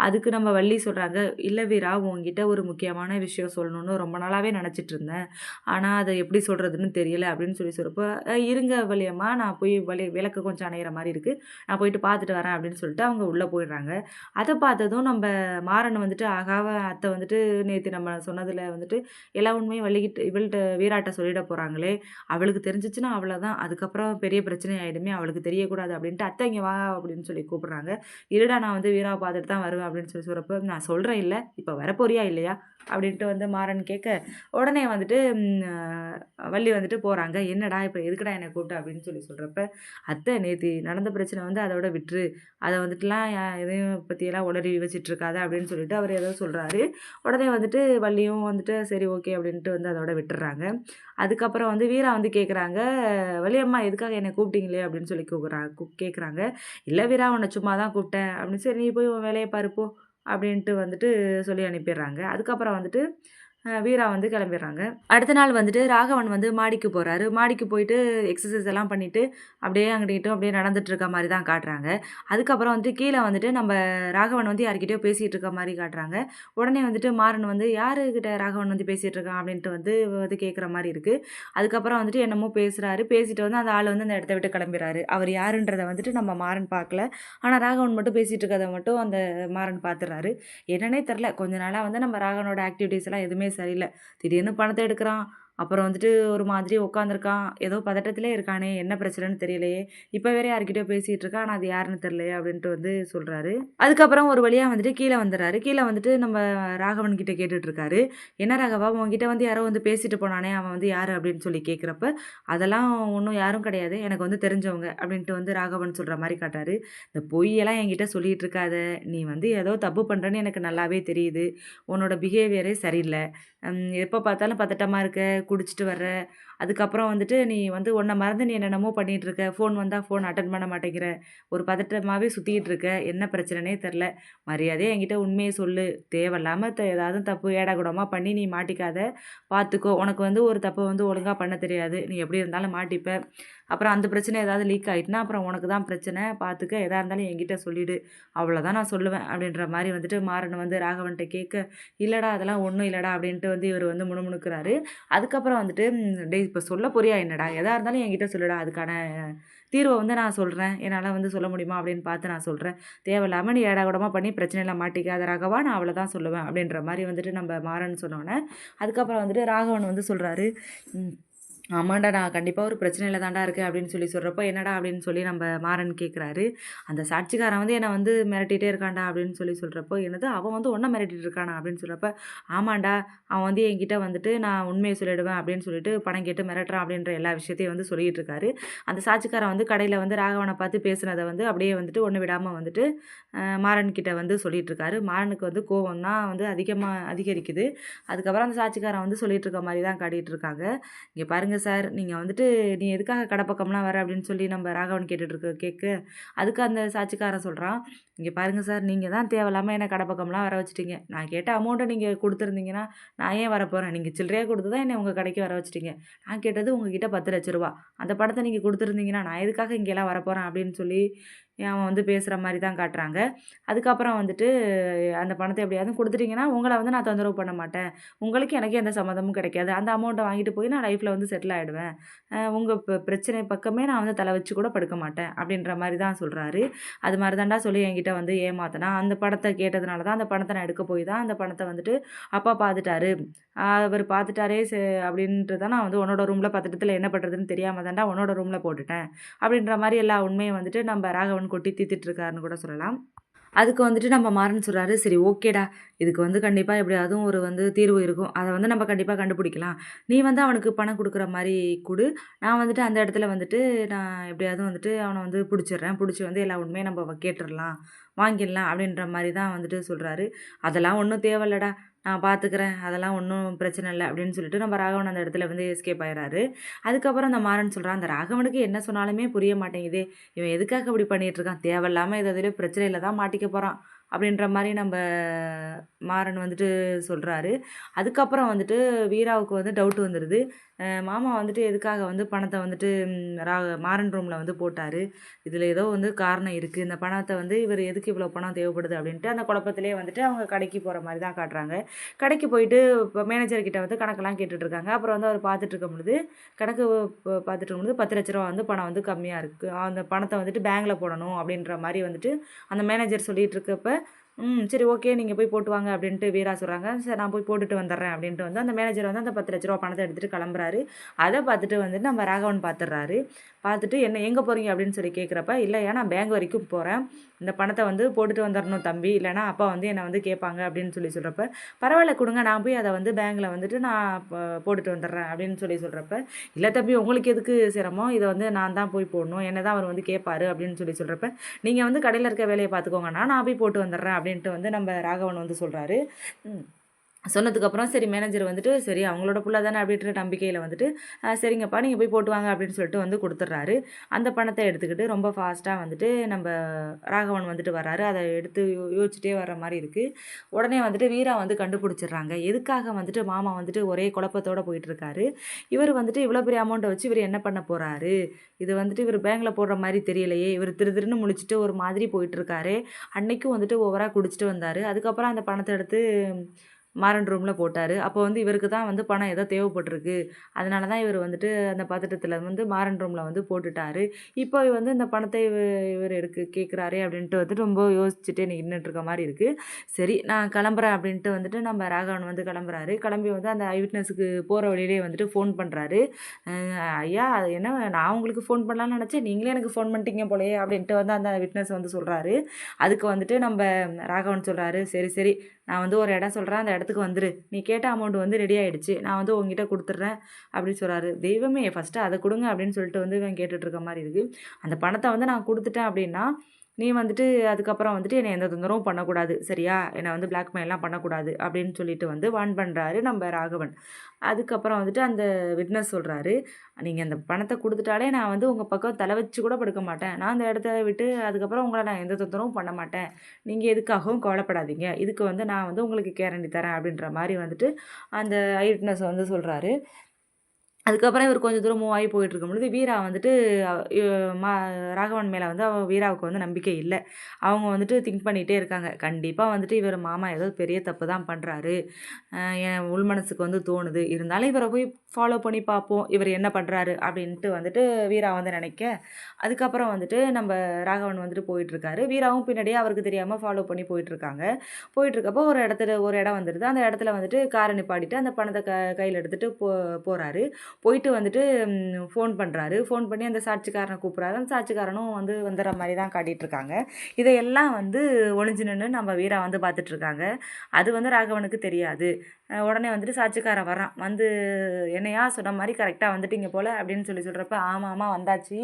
அதுக்கு நம்ம வள்ளி சொல்கிறாங்க "இல்ல வீரா உங்ககிட்ட ஒரு முக்கியமான விஷயம் சொல்லணும்னு ரொம்ப நாளாகவே நினச்சிட்டு இருந்தேன். ஆனால் அதை எப்படி சொல்கிறதுன்னு தெரியல" அப்படின்னு சொல்லி சொல்கிறப்போ இருங்க வழியம்மா நான் போய் வழி விளக்கு கொஞ்சம் அணையிற மாதிரி இருக்குது நான் போயிட்டு பார்த்துட்டு வரேன்" அப்படின்னு சொல்லிட்டு அவங்க உள்ளே போயிடுறாங்க. அதை பார்த்ததும் நம்ம மாறன் வந்துட்டு ஆகா! அத்தை வந்துட்டு நேற்று நம்ம சொன்னதில் வந்துட்டு எல்லா உண்மையும் வள்ளிக்கிட்டு இவள்கிட்ட வீராட்ட சொல்லிட போகிறாங்களே அவளுக்கு தெரிஞ்சுச்சுன்னா அவ்வளோதான். அதுக்கப்புறம் பெரிய பிரச்சனை ஆயிடுமே! அவளுக்கு தெரியக்கூடாது அப்படின்ட்டு, அத்தை இங்கே வா" அப்படின்னு சொல்லி கூப்பிட்றாங்க "இருடா நான் வந்து வீராவை பார்த்துட்டு தான் வருவேன்" அப்படின்னு சொல்லி சொல்கிறப்ப "நான் சொல்கிறேன் இல்லை இப்போ வரப்போறியா இல்லையா?" அப்படின்ட்டு வந்து மாறன் கேட்க, உடனே வந்துட்டு வள்ளி வந்துட்டு போகிறாங்க "என்னடா இப்போ எதுக்குடா என்னை கூப்பிட்ட?" அப்படின்னு சொல்லி சொல்கிறப்ப அத்தை நேற்று நடந்த பிரச்சனை வந்து அதோட விட்டுரு. அதை வந்துட்டுலாம் எதையும் பற்றியெல்லாம் உளறி வச்சுட்டு இருக்காத" அப்படின்னு சொல்லிட்டு அவர் ஏதோ சொல்கிறாரு உடனே வந்துட்டு வள்ளியும் வந்துட்டு சரி ஓகே அப்படின்ட்டு வந்து அதோட விட்டுறாங்க அதுக்கப்புறம் வந்து வீரா வந்து கேட்குறாங்க, "வள்ளியம்மா எதுக்காக என்னை கூப்பிட்டீங்களே?" அப்படின்னு சொல்லி கூப்பிட்றா கேட்குறாங்க. இல்லை வீரா உன்னை சும்மா தான் கூப்பிட்டேன்" அப்படின்னு, "சரி நீ போய் உன் வேலையை பாருப்போ அப்படின்ட்டு வந்துட்டு சொல்லி அனுப்பிடுறாங்க. அதுக்கப்புறம் வந்துட்டு வீரா வந்து கிளம்பிடுறாங்க. அடுத்த நாள் வந்துட்டு ராகவன் வந்து மாடிக்கு போகிறாரு மாடிக்கு போயிட்டு எக்ஸசைஸ் எல்லாம் பண்ணிவிட்டு அப்படியே அங்கிட்டும் அப்படியே நடந்துட்டு இருக்க மாதிரி தான் காட்டுறாங்க. அதுக்கப்புறம் வந்துட்டு கீழே வந்துட்டு நம்ம ராகவன் வந்து யார்கிட்டயோ பேசிகிட்டு இருக்க மாதிரி காட்டுறாங்க. உடனே வந்துட்டு மாறன் வந்து, யாருக்கிட்ட ராகவன் வந்து பேசிகிட்டு இருக்கான்?" அப்படின்ட்டு வந்து வந்து கேட்குற மாதிரி இருக்குது அதுக்கப்புறம் வந்துட்டு என்னமோ பேசுகிறாரு பேசிட்டு வந்து அந்த ஆள் வந்து அந்த இடத்த விட்டு கிளம்புறாரு அவர் யாருன்றத வந்துட்டு நம்ம மாறன் பார்க்கல. ஆனால் ராகவன் மட்டும் பேசிகிட்டு இருக்கிறத மட்டும் அந்த மாறன் பார்த்துறாரு. என்னன்னே தெரில கொஞ்ச நாளாக வந்து நம்ம ராகவனோட ஆக்டிவிட்டீஸ் எல்லாம் எதுவுமே சரியில்லை. திடீர்னு பணத்தை எடுக்கிறான். அப்புறம் வந்துட்டு ஒரு மாதிரி உட்காந்துருக்கான். ஏதோ பதட்டத்திலே இருக்கானே! என்ன பிரச்சனைன்னு தெரியலையே! இப்போ வேற யார்கிட்டயோ பேசிகிட்டு இருக்கான். ஆனால் அது யாருன்னு தெரியலையே! அப்படின்ட்டு வந்து சொல்கிறாரு அதுக்கப்புறம் ஒரு வழியாக வந்துட்டு கீழே வந்துடுறாரு கீழே வந்துட்டு நம்ம ராகவன் கிட்ட கேட்டுட்ருக்காரு "என்ன ராகவா உங்ககிட்ட வந்து யாரோ வந்து பேசிட்டு போனானே! அவன் வந்து யார் அப்படின்னு சொல்லி கேட்குறப்ப, "அதெல்லாம் ஒன்றும் யாரும் கிடையாது. எனக்கு வந்து தெரிஞ்சவங்க" அப்படின்ட்டு வந்து ராகவன் சொல்கிற மாதிரி காட்டாரு "இந்த பொய்யெல்லாம் என்கிட்ட சொல்லிகிட்டு இருக்காத. நீ வந்து ஏதோ தப்பு பண்ணுறேன்னு எனக்கு நல்லாவே தெரியுது. உன்னோட பிஹேவியரே சரியில்லை எப்போ பார்த்தாலும் பதட்டமாக இருக்க, குடிச்சிட்டு வர்ற. அதுக்கப்புறம் வந்துட்டு நீ வந்து உன்னை மறந்து நீ என்னென்னமோ பண்ணிகிட்ருக்க இருக்க. ஃபோன் வந்தால் ஃபோன் அட்டன் பண்ண மாட்டேங்கிற. ஒரு பதட்டமாகவே சுற்றிக்கிட்டு இருக்க. என்ன பிரச்சனைனே தெரில மரியாதையே என்கிட்ட உண்மையை சொல்லு. தேவையில்லாமல் த ஏதாவது தப்பு ஏடாகூடமா பண்ணி நீ மாட்டிக்காத. பார்த்துக்கோ. உனக்கு வந்து ஒரு தப்பை வந்து ஒழுங்காக பண்ண தெரியாது. நீ எப்படி இருந்தாலும் மாட்டிப்ப. அப்புறம் அந்த பிரச்சனை ஏதாவது லீக் ஆகிட்டுனா அப்புறம் உனக்கு தான் பிரச்சனை. பார்த்துக்க. எதாக இருந்தாலும் என்கிட்ட சொல்லிவிடு அவ்வளோதான் நான் சொல்லுவேன்" அப்படின்ற மாதிரி வந்துட்டு மாறன் வந்து ராகவன்கிட்ட கேட்க, இல்லைடா அதெல்லாம் ஒன்றும் இல்லைடா அப்படின்ட்டு வந்து இவர் வந்து முணுமுணுக்கிறாரு அதுக்கப்புறம் வந்துட்டு, டே இப்போ சொல்ல போறியா என்னடா? எதாக இருந்தாலும் என்கிட்ட சொல்லுடா. அதுக்கான தீர்வை வந்து நான் சொல்கிறேன் என்னால் வந்து சொல்ல முடியுமா அப்படின்னு பார்த்து நான் சொல்கிறேன் தேவையில்லாமல் நீ ஏடாகூடமாக பண்ணி பிரச்சனையில் மாட்டிக்காத ராகவா. நான் அவ்வளோதான் சொல்லுவேன்" அப்படின்ற மாதிரி வந்துட்டு நம்ம மாறன்னு சொன்னோன்னே அதுக்கப்புறம் வந்துட்டு ராகவன் வந்து சொல்கிறாரு ஆமாண்டா நான் கண்டிப்பாக ஒரு பிரச்சனையில் தாண்டா இருக்குது அப்படின்னு சொல்லி சொல்கிறப்போ என்னடா அப்படின்னு சொல்லி நம்ம மாறன் கேட்குறாரு. அந்த சாட்சிக்காரன் வந்து என்னை வந்து மிரட்டிகிட்டே இருக்கான்டா அப்படின்னு சொல்லி சொல்கிறப்போ என்னது அவன் வந்து ஒன்றை மிரட்டிட்டு இருக்கானா? அப்படின்னு சொல்கிறப்ப ஆமாண்டா அவன் வந்து என்கிட்ட வந்துட்டு நான் உண்மையை சொல்லிடுவேன் அப்படின்னு சொல்லிட்டு பணம் கேட்டு மிரட்டுறான் அப்படின்ற எல்லா விஷயத்தையும் வந்து சொல்லிகிட்டு இருக்காரு. அந்த சாட்சிக்காரன் வந்து கடையில் வந்து ராகவனை பார்த்து பேசுனதை வந்து அப்படியே வந்துட்டு ஒன்று விடாமல் வந்துட்டு மாறன் கிட்ட வந்து சொல்லிகிட்டு இருக்காரு. மாறனுக்கு வந்து கோவம் தான் வந்து அதிகமாக அதிகரிக்குது. அதுக்கப்புறம் அந்த சாட்சிக்காரன் வந்து சொல்லிகிட்டு இருக்க மாதிரி தான் காட்டிகிட்டு இருக்காங்க. இங்கே பாருங்க சார் நீங்கள் வந்துட்டு நீ எதுக்காக கடை பக்கம்லாம் வர? அப்படின்னு சொல்லி நம்ம ராகவன் கேட்டுட்ருக்க இருக்க அதுக்கு அந்த சாட்சிக்காரன் சொல்கிறான் இங்கே பாருங்கள் சார் நீங்கள் தான் தேவையில்லாமல் என்ன கடை பக்கம்லாம் வர வச்சுட்டீங்க. நான் கேட்ட அமௌண்ட்டை நீங்கள் கொடுத்துருந்தீங்கன்னா நான் ஏன் வர போகிறேன் நீங்கள் சில்லறையாக கொடுத்து தான் என்னை உங்கள் கடைக்கு வர வச்சுட்டீங்க? நான் கேட்டது உங்ககிட்ட பத்து லட்ச ரூபா. அந்த படத்தை நீங்கள் கொடுத்துருந்தீங்கன்னா நான் எதுக்காக இங்கெல்லாம் வரப்போகிறேன் அப்படின்னு சொல்லி அவன் வந்து பேசுகிற மாதிரி தான் காட்டுறாங்க. அதுக்கப்புறம் வந்துட்டு அந்த பணத்தை எப்படியாவது கொடுத்துட்டீங்கன்னா உங்களை வந்து நான் தொந்தரவு பண்ண மாட்டேன். உங்களுக்கு எனக்கு எந்த சம்மந்தமும் கிடைக்காது. அந்த அமௌண்ட்டை வாங்கிட்டு போய் நான் லைஃப்பில் வந்து செட்டில் ஆகிடுவேன் உங்கள் பிரச்சனை பக்கமே நான் வந்து தலை வச்சு கூட படுக்க மாட்டேன் அப்படின்ற மாதிரி தான் சொல்கிறாரு அது மாதிரி தாண்டா சொல்லி என்கிட்ட வந்து ஏமாத்தினா அந்த படத்தை கேட்டதுனால தான் அந்த பணத்தை நான் எடுக்க போய் தான் அந்த பணத்தை வந்துட்டு அப்பா பார்த்துட்டாரு அவர் பார்த்துட்டாரே சே அப்படின்ட்டு தான் நான் வந்து உன்னோட ரூமில் பத்திரத்தில் என்ன பண்ணுறதுன்னு தெரியாமல் தாண்டா உன்னோட ரூமில் போட்டுட்டேன். அப்படின்ற மாதிரி எல்லா உண்மையும் வந்துட்டு நம்ம ராகவன் கொட்டி தீத்துட்ருக்காருன்னு கூட சொல்லலாம். அதுக்கு வந்துட்டு நம்ம மாறன் சொல்கிறாரு சரி ஓகேடா. இதுக்கு வந்து கண்டிப்பாக எப்படியாவது ஒரு வந்து தீர்வு இருக்கும். அதை வந்து நம்ம கண்டிப்பாக கண்டுபிடிக்கலாம். நீ வந்து அவனுக்கு பணம் கொடுக்குற மாதிரி கொடு. நான் வந்துட்டு அந்த இடத்துல வந்துட்டு நான் எப்படியாவது வந்துட்டு அவனை வந்து பிடிச்சிடுறேன். பிடிச்சி வந்து எல்லா உண்மையும் நம்ம கேட்டுடலாம் வாங்கிடலாம் அப்படின்ற மாதிரி தான் வந்துட்டு சொல்கிறாரு அதெல்லாம் ஒன்றும் தேவையில்லடா. நான் பார்த்துக்கிறேன் அதெல்லாம் ஒன்றும் பிரச்சனை இல்லை அப்படின்னு சொல்லிட்டு நம்ம ராகவன் அந்த இடத்துல வந்து எஸ்கேப் ஆயிடுறாரு அதுக்கப்புறம் அந்த மாறன் சொல்கிறான் அந்த ராகவனுக்கு என்ன சொன்னாலுமே புரிய மாட்டேங்குது. இவன் எதுக்காக இப்படி பண்ணிகிட்ருக்கான் தேவையில்லாமல் இதில் பிரச்சனையில் தான் மாட்டிக்க போகிறான் அப்படின்ற மாதிரி நம்ம மாறன் வந்துட்டு சொல்கிறாரு அதுக்கப்புறம் வந்துட்டு வீராவுக்கு வந்து டவுட் வந்துடுது மாமா வந்துட்டு எதுக்காக வந்து பணத்தை வந்துட்டு ரா மாறன் ரூமில் வந்து போட்டார். இதில் ஏதோ வந்து காரணம் இருக்குது இந்த பணத்தை வந்து இவர் எதுக்கு இவ்வளோ பணம் தேவைப்படுது அப்படின்ட்டு அந்த குழப்பத்திலே வந்துட்டு அவங்க கடைக்கு போகிற மாதிரி தான் காட்டுறாங்க. கடைக்கு போயிட்டு இப்போ மேனேஜர்கிட்ட வந்து கணக்கெல்லாம் கேட்டுட்ருக்காங்க அப்புறம் வந்து அவர் பார்த்துட்டு இருக்கும் பொழுது கணக்கு பார்த்துட்டு இருக்கும்போது பத்து லட்ச ரூபா வந்து பணம் வந்து கம்மியாக இருக்குது அந்த பணத்தை வந்துட்டு பேங்கில் போடணும் அப்படின்ற மாதிரி வந்துட்டு அந்த மேனேஜர் சொல்லிகிட்டு இருக்கப்போ ம் சரி ஓகே நீங்கள் போய் போட்டு வாங்க அப்படின்ட்டு வீரா சொல்கிறாங்க சரி நான் போய் போட்டுட்டு வந்துடுறேன் அப்படின்ட்டு வந்து அந்த மேனேஜர் வந்து அந்த பத்து லட்ச ரூபா பணத்தை எடுத்துகிட்டு கிளம்புறாரு. அதை பார்த்துட்டு வந்துட்டு நம்ம ராகவன் பார்த்துடுறாரு. பார்த்துட்டு என்ன எங்கே போகிறீங்க அப்படின்னு சொல்லி கேட்குறப்ப இல்லை நான் பேங்க் வரைக்கும் போகிறேன் இந்த பணத்தை வந்து போட்டுட்டு வந்துடணும் தம்பி. இல்லைனா அப்பா வந்து என்னை வந்து கேட்பாங்க அப்படின்னு சொல்லி சொல்கிறப்ப பரவாயில்ல கொடுங்க நான் போய் அதை வந்து பேங்கில் வந்துட்டு நான் போட்டுட்டு வந்துடுறேன் அப்படின்னு சொல்லி சொல்கிறப்ப இல்லை தம்பி உங்களுக்கு எதுக்கு சிரமம்? இதை வந்து நான் தான் போய் போடணும். என்ன தான் அவர் வந்து கேட்பாரு அப்படின்னு சொல்லி சொல்கிறப்ப நீங்கள் வந்து கடையில் இருக்க வேலையை பார்த்துக்கோங்கண்ணா நான் போய் போட்டு வந்துடுறேன் அப்படின்ட்டு வந்து நம்ம ராகவன் வந்து சொல்கிறாரு சொன்னதுக்கப்புறம் சரி மேனேஜர் வந்துட்டு சரி அவங்களோட புள்ள தானே அப்படின்ற நம்பிக்கையில் வந்துட்டு சரிங்கப்பா நீங்கள் போய் போட்டு வாங்க அப்படின்னு சொல்லிட்டு வந்து கொடுத்துட்றாரு. அந்த பணத்தை எடுத்துக்கிட்டு ரொம்ப ஃபாஸ்ட்டாக வந்துட்டு நம்ம ராகவன் வந்துட்டு வர்றாரு. அதை எடுத்து யோசிச்சுட்டே வர மாதிரி இருக்குது உடனே வந்துட்டு வீரா வந்து கண்டுபிடிச்சிடுறாங்க. எதுக்காக வந்துட்டு மாமா வந்துட்டு ஒரே குழப்பத்தோடு போயிட்டுருக்காரு? இவர் வந்துட்டு இவ்வளோ பெரிய அமௌண்ட்டை வச்சு இவர் என்ன பண்ண போகிறாரு இது வந்துட்டு இவர் பேங்கில் போடுற மாதிரி தெரியலையே. இவர் திரு திருன்னு முடிச்சுட்டு ஒரு மாதிரி போயிட்டுருக்காரு. அன்னைக்கும் வந்துட்டு ஓவராக குடிச்சிட்டு வந்தார். அதுக்கப்புறம் அந்த பணத்தை எடுத்து மாறன் ரூமில் போட்டார். அப்போ வந்து இவருக்கு தான் வந்து பணம் ஏதோ தேவைப்பட்டிருக்கு. அதனால தான் இவர் வந்துட்டு அந்த பதட்டத்தில் வந்து மாறன் ரூமில் வந்து போட்டுட்டார். இப்போ வந்து இந்த பணத்தை இவர் எடுக்க கேட்குறாரே அப்படின்ட்டு வந்துட்டு ரொம்ப யோசிச்சுட்டு எனக்கு நின்றுட்டுருக்க மாதிரி இருக்குது சரி நான் கிளம்புறேன் அப்படின்ட்டு வந்துட்டு நம்ம ராகவன் வந்து கிளம்புறாரு. கிளம்பி வந்து அந்த ஐ விட்னஸுக்கு போகிற வழியிலே வந்துட்டு ஃபோன் பண்ணுறாரு ஐயா அது என்ன நான் உங்களுக்கு ஃபோன் பண்ணலான்னு நினச்சேன். நீங்களே எனக்கு ஃபோன் பண்ணிட்டீங்க போலையே அப்படின்ட்டு வந்து அந்த விட்னஸ் வந்து சொல்கிறாரு அதுக்கு வந்துட்டு நம்ம ராகவன் சொல்கிறாரு சரி சரி நான் வந்து ஒரு இடம் சொல்கிறேன் அந்த இடத்துக்கு வந்துரு. நீ கேட்ட அமௌண்ட் வந்து ரெடி ஆகிடுச்சு நான் வந்து உங்ககிட்ட கொடுத்துட்றேன் அப்படின்னு சொல்கிறாரு தெய்வமே ஃபஸ்ட்டு அதை கொடுங்க அப்படின்னு சொல்லிட்டு வந்து இவன் கேட்டுட்ருக்க மாதிரி இருக்குது அந்த பணத்தை வந்து நான் கொடுத்துட்டேன் அப்படின்னா நீ வந்துட்டு அதுக்கப்புறம் வந்துட்டு என்னை எந்த தொந்தரவும் பண்ணக்கூடாது சரியா? என்னை வந்து பிளாக்மெயிலாம் பண்ணக்கூடாது அப்படின்னு சொல்லிட்டு வந்து வான் பண்ணுறாரு நம்ம ராகவன். அதுக்கப்புறம் வந்துட்டு அந்த விட்னஸ் சொல்கிறாரு நீங்கள் அந்த பணத்தை கொடுத்துட்டாலே நான் வந்து உங்கள் பக்கம் தலை வச்சு கூட படுக்க மாட்டேன். நான் அந்த இடத்த விட்டு அதுக்கப்புறம் உங்களை நான் எந்த தொந்தரவும் பண்ண மாட்டேன். நீங்கள் எதுக்காகவும் கவலைப்படாதீங்க. இதுக்கு வந்து நான் வந்து உங்களுக்கு கேரண்டி தரேன் அப்படின்ற மாதிரி வந்துட்டு அந்த ஐ விட்னஸ் வந்து சொல்கிறாரு அதுக்கப்புறம் இவர் கொஞ்சம் தூரம் மூவ் ஆகி போயிட்டுருக்கும் பொழுது வீரா வந்துட்டு மா ராகவன் மேலே வந்து அவன் வீராவுக்கு வந்து நம்பிக்கை இல்லை. அவங்க வந்துட்டு திங்க் பண்ணிகிட்டே இருக்காங்க. கண்டிப்பாக வந்துட்டு இவர் மாமா ஏதோ பெரிய தப்பு தான் பண்ணுறாரு என் உள் மனசுக்கு வந்து தோணுது. இருந்தாலும் இவரை போய் ஃபாலோ பண்ணி பார்ப்போம். இவர் என்ன பண்ணுறாரு அப்படின்ட்டு வந்துட்டு வீரா வந்து நினைக்க. அதுக்கப்புறம் வந்துட்டு நம்ம ராகவன் வந்துட்டு போயிட்டுருக்காரு. வீராவும் பின்னாடியே அவருக்கு தெரியாமல் ஃபாலோ பண்ணி போயிட்டுருக்காங்க. போயிட்டுருக்கப்போ ஒரு இடத்துல ஒரு இடம் வந்துடுது அந்த இடத்துல வந்துட்டு காரை நிப்பாடிட்டு அந்த பணத்தை க கையில் எடுத்துகிட்டு போ போகிறாரு போயிட்டு வந்துட்டு ஃபோன் பண்ணுறாரு ஃபோன் பண்ணி அந்த சாட்சிக்காரனை கூப்பிட்றாரு. அந்த சாட்சிக்காரனும் வந்து வந்துடுற மாதிரி தான் காட்டிகிட்ருக்காங்க இதையெல்லாம் வந்து ஒளிஞ்சு நின்று நம்ம வீரா வந்து பார்த்துட்ருக்காங்க அது வந்து ராகவனுக்கு தெரியாது. உடனே வந்துட்டு சாட்சிக்காரன் வரான் வந்து என்னையா சொன்ன மாதிரி கரெக்டாக வந்துட்டீங்க போல் அப்படின்னு சொல்லி சொல்கிறப்ப ஆமாம் ஆமாம் வந்தாச்சு.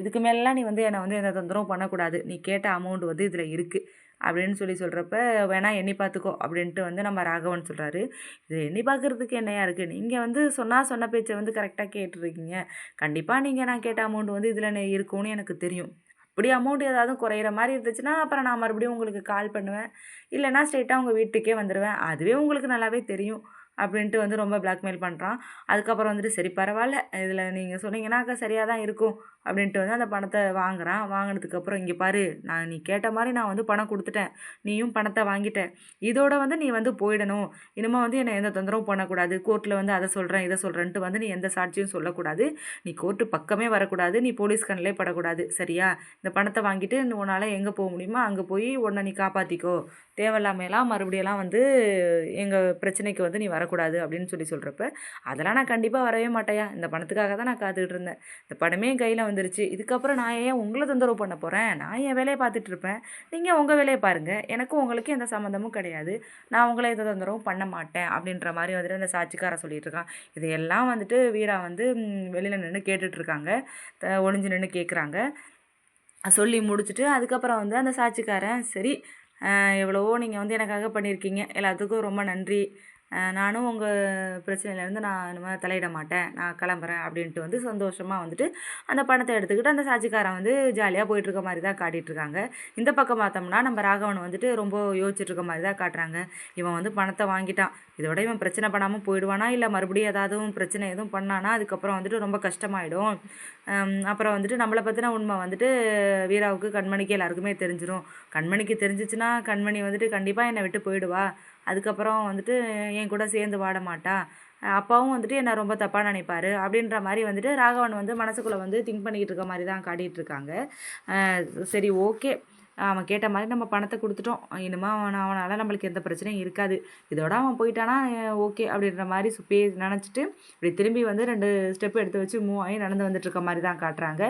இதுக்கு மேலாம் நீ வந்து என்னை வந்து எந்த தொந்தரவும் பண்ணக்கூடாது. நீ கேட்ட அமௌண்ட் வந்து இதில் இருக்குது அப்படின்னு சொல்லி சொல்கிறப்ப வேணா எண்ணி பார்த்துக்கோ அப்படின்ட்டு வந்து நம்ம ராகவன் சொல்கிறாரு இது எண்ணி பார்க்குறதுக்கு என்னையா இருக்குது நீங்கள் வந்து சொன்னால் சொன்ன பேச்சை வந்து கரெக்டாக கேட்டுருக்கீங்க. கண்டிப்பாக நீங்கள் நான் கேட்ட அமௌண்ட் வந்து இதில் இருக்கும்னு எனக்கு தெரியும். அப்படி அமௌண்ட் ஏதாவது குறையிற மாதிரி இருந்துச்சுன்னா அப்புறம் நான் மறுபடியும் உங்களுக்கு கால் பண்ணுவேன். இல்லைனா ஸ்ட்ரெயிட்டாக உங்கள் வீட்டுக்கே வந்துடுவேன் அதுவே உங்களுக்கு நல்லாவே தெரியும். அப்படின்ட்டு வந்து ரொம்ப பிளாக்மெயில் பண்ணுறான் அதுக்கப்புறம் வந்துட்டு சரி பரவாயில்ல. இதில் நீங்கள் சொன்னீங்கன்னாக்கா சரியாக தான் இருக்கும். அப்படின்ட்டு வந்து அந்த பணத்தை வாங்குகிறான் வாங்கினதுக்கப்புறம் இங்கே பாரு நான் நீ கேட்ட மாதிரி நான் வந்து பணம் கொடுத்துட்டேன். நீயும் பணத்தை வாங்கிட்டேன் இதோட வந்து நீ வந்து போயிடணும். இனிமேல் வந்து என்னை எந்த தொந்தரவும் பண்ணக்கூடாது. கோர்ட்டில் வந்து அதை சொல்கிறேன் இதை சொல்கிறேன்ட்டு வந்து நீ எந்த சாட்சியும் சொல்லக்கூடாது. நீ கோர்ட்டு பக்கமே வரக்கூடாது. நீ போலீஸ் கண்ணிலே படக்கூடாது. சரியா? இந்த பணத்தை வாங்கிட்டு உன்னால் எங்கே போக முடியுமோ அங்கே போய் உன்னை நீ காப்பாற்றிக்கோ தேவையில்லாமையெல்லாம் மறுபடியெல்லாம் வந்து எங்கள் பிரச்சனைக்கு வந்து நீ வரக்கூடாது அப்படின்னு சொல்லி சொல்கிறப்ப அதெல்லாம் நான் கண்டிப்பாக வரவே மாட்டேயா இந்த பணத்துக்காக தான் நான் காத்துக்கிட்டு இருந்தேன். இந்த படமே கையில் வந்துருச்சு. இதுக்கப்புறம் நான் ஏன் உங்களை தொந்தரவு பண்ண போகிறேன் நான் என் வேலையை பார்த்துட்டு இருப்பேன்? நீங்கள் உங்கள் வேலையை பாருங்கள் எனக்கும் உங்களுக்கு எந்த சம்மந்தமும் கிடையாது. நான் உங்களை எந்த தொந்தரவும் பண்ண மாட்டேன். அப்படின்ற மாதிரி வந்துட்டு அந்த சாட்சிக்கார சொல்லிட்டு இருக்கான். இதையெல்லாம் வந்துட்டு வீரா வந்து வெளியில் நின்று கேட்டுட்ருக்காங்க ஒளிஞ்சு நின்று கேட்குறாங்க சொல்லி முடிச்சுட்டு அதுக்கப்புறம் வந்து அந்த சாட்சிக்காரன் சரி எவ்வளவோ நீங்கள் வந்து எனக்காக பண்ணியிருக்கீங்க. எல்லாத்துக்கும் ரொம்ப நன்றி. நானும் உங்கள் பிரச்சனையிலேருந்து நான் இனிமேல் தலையிட மாட்டேன். நான் கிளம்புறேன் அப்படின்ட்டு வந்து சந்தோஷமாக வந்துட்டு அந்த பணத்தை எடுத்துக்கிட்டு அந்த சாட்சிக்காரன் வந்து ஜாலியாக போயிட்டுருக்க மாதிரி தான் காட்டிகிட்ருக்காங்க இந்த பக்கம் பார்த்தோம்னா நம்ம ராகவன் வந்துட்டு ரொம்ப யோசிச்சுட்ருக்க மாதிரி தான் காட்டுறாங்க. இவன் வந்து பணத்தை வாங்கிட்டான். இதோட இவன் பிரச்சனை பண்ணாமல் போயிடுவானா? இல்லை மறுபடியும் ஏதாவது பிரச்சனை எதுவும் பண்ணானா? அதுக்கப்புறம் வந்துட்டு ரொம்ப கஷ்டமாயிடும். அப்புறம் வந்துட்டு நம்மளை பற்றின உண்மை வந்துட்டு வீராவுக்கு கண்மணிக்கு எல்லாருக்குமே தெரிஞ்சிடும் கண்மணிக்கு தெரிஞ்சிச்சுன்னா கண்மணி வந்துட்டு கண்டிப்பாக என்னை விட்டு போயிடுவா. அதுக்கப்புறம் வந்துட்டு என் கூட சேர்ந்து வாட அப்பாவும் வந்துட்டு என்னை ரொம்ப தப்பாக நினைப்பார். அப்படின்ற மாதிரி வந்துட்டு ராகவன் வந்து மனசுக்குள்ளே வந்து திங்க் பண்ணிக்கிட்டு இருக்க மாதிரி தான் காட்டிகிட்ருக்காங்க சரி ஓகே. அவன் கேட்ட மாதிரி நம்ம பணத்தை கொடுத்துட்டோம். இனிமேல் அவன் அவனால் நம்மளுக்கு எந்த பிரச்சனையும் இருக்காது. இதோட அவன் போயிட்டானா ஓகே அப்படின்ற மாதிரி சுப்பே நினச்சிட்டு இப்படி திரும்பி வந்து ரெண்டு ஸ்டெப் எடுத்து வச்சு மூவ் ஆகி நடந்து வந்துட்டு இருக்க மாதிரி தான் காட்டுறாங்க.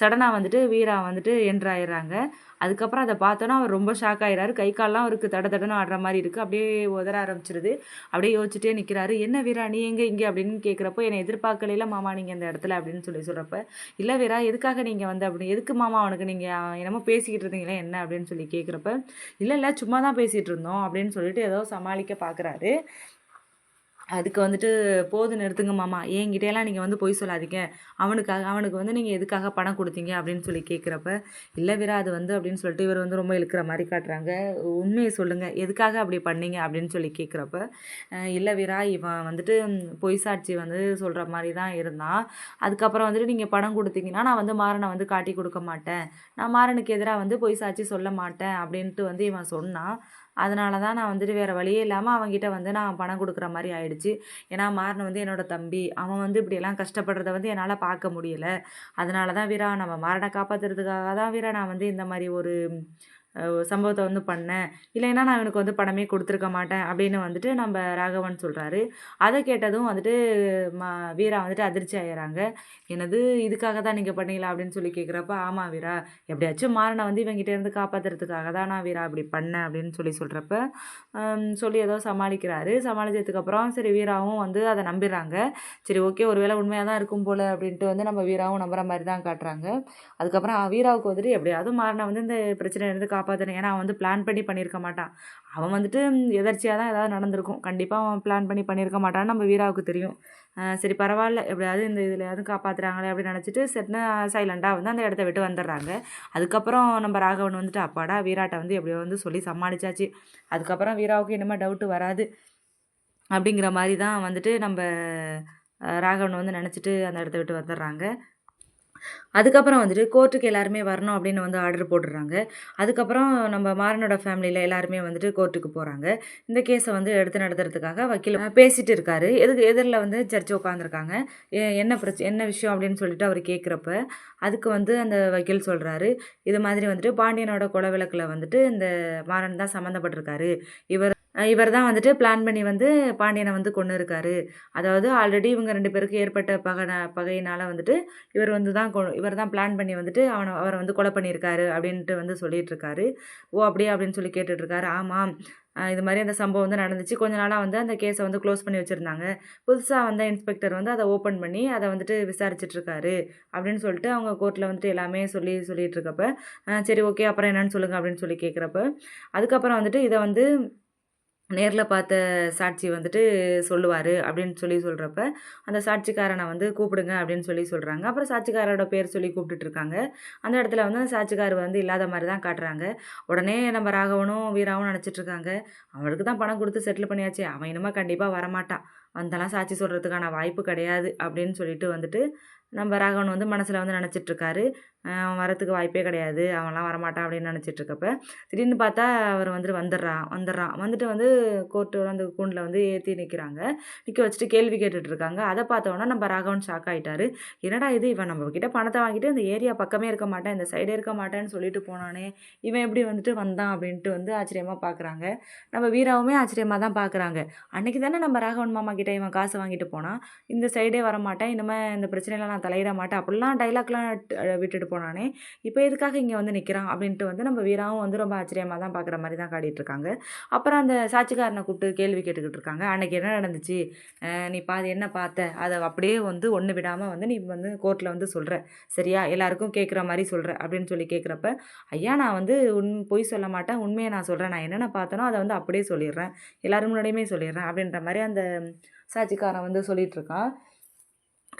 சடனாக வந்துட்டு வீரா வந்துட்டு என்ட்ராயிடுறாங்க அதுக்கப்புறம் அதை பார்த்தோன்னா அவர் ரொம்ப ஷாக் ஆகிறாரு கை கால்லாம் அவருக்கு தட தடன்னு ஆடுற மாதிரி இருக்குது அப்படியே உதற ஆரம்பிச்சிருது. அப்படியே யோசிச்சுட்டே நிற்கிறாரு என்ன வீரா நீ எங்கே இங்கே? அப்படின்னு கேட்குறப்போ என்னை எதிர்பார்க்கலையில மாமா நீங்கள் இந்த இடத்துல அப்படின்னு சொல்லி சொல்கிறப்ப இல்லை வீரா எதுக்காக நீங்கள் வந்து அப்படி? எதுக்கு மாமா அவனுக்கு நீங்கள் என்னமோ பேசிக்கிட்டு இருந்தீங்களே என்ன? அப்படின்னு சொல்லி கேட்குறப்ப இல்லை இல்லை சும்மா தான் பேசிகிட்டு இருந்தோம் அப்படின்னு சொல்லிட்டு ஏதோ சமாளிக்க பார்க்குறாரு அதுக்கு வந்துட்டு போது நிறுத்துங்க மாமா. என்கிட்டயெல்லாம் நீங்கள் வந்து பொய் சொல்லாதீங்க. அவனுக்காக அவனுக்கு வந்து நீங்கள் எதுக்காக பணம் கொடுத்தீங்க? அப்படின்னு சொல்லி கேட்குறப்ப இல்லை வீரா அது வந்து அப்படின்னு சொல்லிட்டு இவர் வந்து ரொம்ப இழுக்கிற மாதிரி காட்டுறாங்க. உண்மையை சொல்லுங்கள் எதுக்காக அப்படி பண்ணீங்க? அப்படின்னு சொல்லி கேட்குறப்ப இல்லை வீரா இவன் வந்துட்டு பொய் சாட்சி வந்து சொல்கிற மாதிரி தான் இருந்தான். அதுக்கப்புறம் வந்துட்டு நீங்கள் பணம் கொடுத்தீங்கன்னா நான் வந்து மாறனை வந்து காட்டி கொடுக்க மாட்டேன். நான் மாறனுக்கு எதிராக வந்து பொய் சாட்சி சொல்ல மாட்டேன். அப்படின்ட்டு வந்து இவன் சொன்னான். அதனால தான் நான் வந்துட்டு வேறு வழியே இல்லாமல் அவங்ககிட்ட வந்து நான் பணம் கொடுக்குற மாதிரி ஆயிடுச்சு. ஏன்னா மாறன் வந்து என்னோடய தம்பி. அவன் வந்து இப்படியெல்லாம் கஷ்டப்படுறத வந்து என்னால் பார்க்க முடியலை. அதனால தான் வீரா நம்ம மாறனை காப்பாற்றுறதுக்காக தான் வீரா நான் வந்து இந்த மாதிரி ஒரு சம்பவத்தை வந்து பண்ணேன். இல்லைன்னா நான் இவனுக்கு வந்து பணமே கொடுத்துருக்க மாட்டேன் அப்படின்னு வந்துட்டு நம்ம ராகவன் சொல்கிறாரு அதை கேட்டதும் வந்துட்டு மா வீரா வந்துட்டு அதிர்ச்சி ஆயிடுறாங்க எனது இதுக்காக தான் நீங்கள் பண்ணீங்களா? அப்படின்னு சொல்லி கேட்குறப்ப ஆமாம் வீரா. எப்படியாச்சும் மாறனை வந்து இவங்கிட்ட இருந்து காப்பாற்றுறதுக்காக தான் நான் வீரா அப்படி பண்ணேன். அப்படின்னு சொல்லி சொல்கிறப்ப சொல்லி ஏதோ சமாளிக்கிறாரு. சமாளித்ததுக்கப்புறம் சரி வீராவும் வந்து அதை நம்பிடுறாங்க சரி ஓகே ஒரு வேளை உண்மையாக தான் இருக்கும் போல் அப்படின்ட்டு வந்து நம்ம வீராவும் நம்புகிற மாதிரி தான் காட்டுறாங்க. அதுக்கப்புறம் வீராவுக்கு வந்துட்டு எப்படியாவது மாறனை வந்து இந்த பிரச்சனையிலேருந்து காப்பாற்றணும் ஏன்னா அவன் வந்து பிளான் பண்ணி பண்ணியிருக்க மாட்டான். அவன் வந்துட்டு எதர்ச்சியாக தான் ஏதாவது நடந்திருக்கும். கண்டிப்பாக அவன் பிளான் பண்ணி பண்ணியிருக்க மாட்டான்னு நம்ம வீராவுக்கு தெரியும். சரி பரவாயில்ல. எப்படியாவது இந்த இதில் காப்பாற்றுறாங்களே அப்படின்னு நினச்சிட்டு செட்னு சைலண்ட்டாக வந்து அந்த இடத்த விட்டு வந்துடுறாங்க. அதுக்கப்புறம் நம்ம ராகவன் வந்துட்டு அப்பாடா வீராட்டை வந்து எப்படியோ வந்து சொல்லி சமாளிச்சாச்சு. அதுக்கப்புறம் வீராவுக்கு இனிமேல் டவுட்டு வராது. அப்படிங்கிற மாதிரி தான் வந்துட்டு நம்ம ராகவன் வந்து நினச்சிட்டு அந்த இடத்த விட்டு வந்துடுறாங்க. அதுக்கப்புறம் வந்துட்டு கோர்ட்டுக்கு எல்லாருமே வரணும் அப்படின்னு வந்து ஆர்டர் போட்டுடுறாங்க. அதுக்கப்புறம் நம்ம மாறனோட ஃபேமிலியில் எல்லாருமே வந்துட்டு கோர்ட்டுக்கு போகிறாங்க இந்த கேஸை வந்து எடுத்து நடத்துறதுக்காக வக்கீல் பேசிகிட்டு இருக்காரு. எதுக்கு எதிரில் வந்து ஜட்ஜ் உட்காந்துருக்காங்க என்ன பிரச்சனை என்ன விஷயம் அப்படின்னு சொல்லிட்டு அவர் கேட்குறப்ப அதுக்கு வந்து அந்த வக்கீல் சொல்கிறாரு இது மாதிரி வந்துட்டு பாண்டியனோட கொலை விளக்கில் வந்துட்டு இந்த மாறன் தான் சம்மந்தப்பட்டிருக்காரு. இவர் இவர் தான் வந்துட்டு பிளான் பண்ணி வந்து பாண்டியனை வந்து கொண்டு இருக்காரு அதாவது ஆல்ரெடி இவங்க ரெண்டு பேருக்கு ஏற்பட்ட பகன பகையினால் வந்துட்டு இவர் வந்து தான் கொ இவர் தான் பிளான் பண்ணி வந்துட்டு அவனை அவரை வந்து கொலை பண்ணியிருக்காரு அப்படின்ட்டு வந்து சொல்லிட்டு இருக்காரு ஓ அப்படியே அப்படின்னு சொல்லி கேட்டுட்ருக்காரு ஆமாம் இது மாதிரி அந்த சம்பவம் வந்து நடந்துச்சு. கொஞ்ச நாளாக வந்து அந்த கேஸை வந்து க்ளோஸ் பண்ணி வச்சிருந்தாங்க. புதுசாக வந்த இன்ஸ்பெக்டர் வந்து அதை ஓப்பன் பண்ணி அதை வந்துட்டு விசாரிச்சிட்ருக்காரு அப்படின்னு சொல்லிட்டு அவங்க கோர்ட்டில் வந்துட்டு எல்லாமே சொல்லி சொல்லிட்டு இருக்கப்ப, சரி ஓகே. அப்புறம் என்னன்னு சொல்லுங்கள் அப்படின்னு சொல்லி கேட்குறப்ப அதுக்கப்புறம் வந்துட்டு இதை வந்து நேரில் பார்த்த சாட்சி வந்துட்டு சொல்லுவார் அப்படின்னு சொல்லி சொல்கிறப்ப அந்த சாட்சிக்காரனை வந்து கூப்பிடுங்க அப்படின்னு சொல்லி சொல்கிறாங்க அப்புறம் சாட்சிக்காரோட பேர் சொல்லி கூப்பிட்டுட்ருக்காங்க அந்த இடத்துல வந்து அந்த சாட்சிக்காரர் வந்து இல்லாத மாதிரி தான் காட்டுறாங்க. உடனே நம்ம ராகவனும், வீராவும் நினச்சிட்ருக்காங்க அவனுக்கு தான் பணம் கொடுத்து செட்டில் பண்ணியாச்சு. அவன் இனிமே கண்டிப்பாக வரமாட்டான். வந்தெல்லாம் சாட்சி சொல்கிறதுக்கான வாய்ப்பு கிடையாது அப்படின்னு சொல்லிட்டு வந்துட்டு, நம்ம ராகவன் வந்து மனசில் வந்து நினச்சிட்ருக்காரு அவன் வரத்துக்கு வாய்ப்பே கிடையாது. அவன்லாம் வரமாட்டான் அப்படின்னு நினச்சிட்ருக்கப்ப திடீர்னு பார்த்தா அவர் வந்துட்டு வந்துடுறான் வந்துடுறான். வந்துட்டு வந்து கோர்ட்டு அந்த கூண்டில் வந்து ஏற்றி நிற்கிறாங்க நிற்க வச்சுட்டு கேள்வி கேட்டுட்ருக்காங்க அதை பார்த்தோன்னா நம்ம ராகவன் ஷாக் ஆகிட்டாரு என்னடா இது இவன் நம்ம கிட்ட பணத்தை வாங்கிட்டு இந்த ஏரியா பக்கமே இருக்க மாட்டேன், இந்த சைடே இருக்க மாட்டேன்னு சொல்லிட்டு போனானே! இவன் எப்படி வந்துட்டு வந்தான் அப்படின்ட்டு வந்து ஆச்சரியமாக பார்க்குறாங்க. நம்ம வீராவுமே ஆச்சரியமாக தான் பார்க்குறாங்க. அன்னைக்கு தானே நம்ம ராகவன் மாமா கிட்டே இவன் காசு வாங்கிட்டு போனான். இந்த சைடே வரமாட்டேன். இனிமே இந்த பிரச்சனையெல்லாம் நான் தலையிட மாட்டேன். அப்படிலாம் டைலாக்லாம் விட்டுட்டு போனானே! இப்போ எதுக்காக இங்கே வந்து நிற்கிறான் அப்படின்ட்டு வந்து நம்ம வீராவும் வந்து ரொம்ப ஆச்சரியமாக தான் பார்க்குற மாதிரி தான் காட்டிட்டு இருக்காங்க. அப்புறம் அந்த சாட்சிக்காரனை கூப்பிட்டு கேள்வி கேட்டுக்கிட்டு இருக்காங்க. அன்னைக்கு என்ன நடந்துச்சு? நீ பாது என்ன பார்த்த? அதை அப்படியே வந்து ஒன்று விடாமல் வந்து நீ வந்து கோர்ட்டில் வந்து சொல்கிற சரியா? எல்லாருக்கும் கேட்குற மாதிரி சொல்கிற அப்படின்னு சொல்லி கேட்குறப்ப ஐயா நான் வந்து உண் பொய் சொல்ல மாட்டேன். உண்மையை நான் சொல்கிறேன் நான் என்னென்ன பார்த்தேனோ அதை வந்து அப்படியே சொல்லிடுறேன். எல்லாரும் முன்னாடியுமே சொல்லிடுறேன். அப்படின்ற மாதிரி அந்த சாட்சிக்காரன் வந்து சொல்லிகிட்ருக்கான்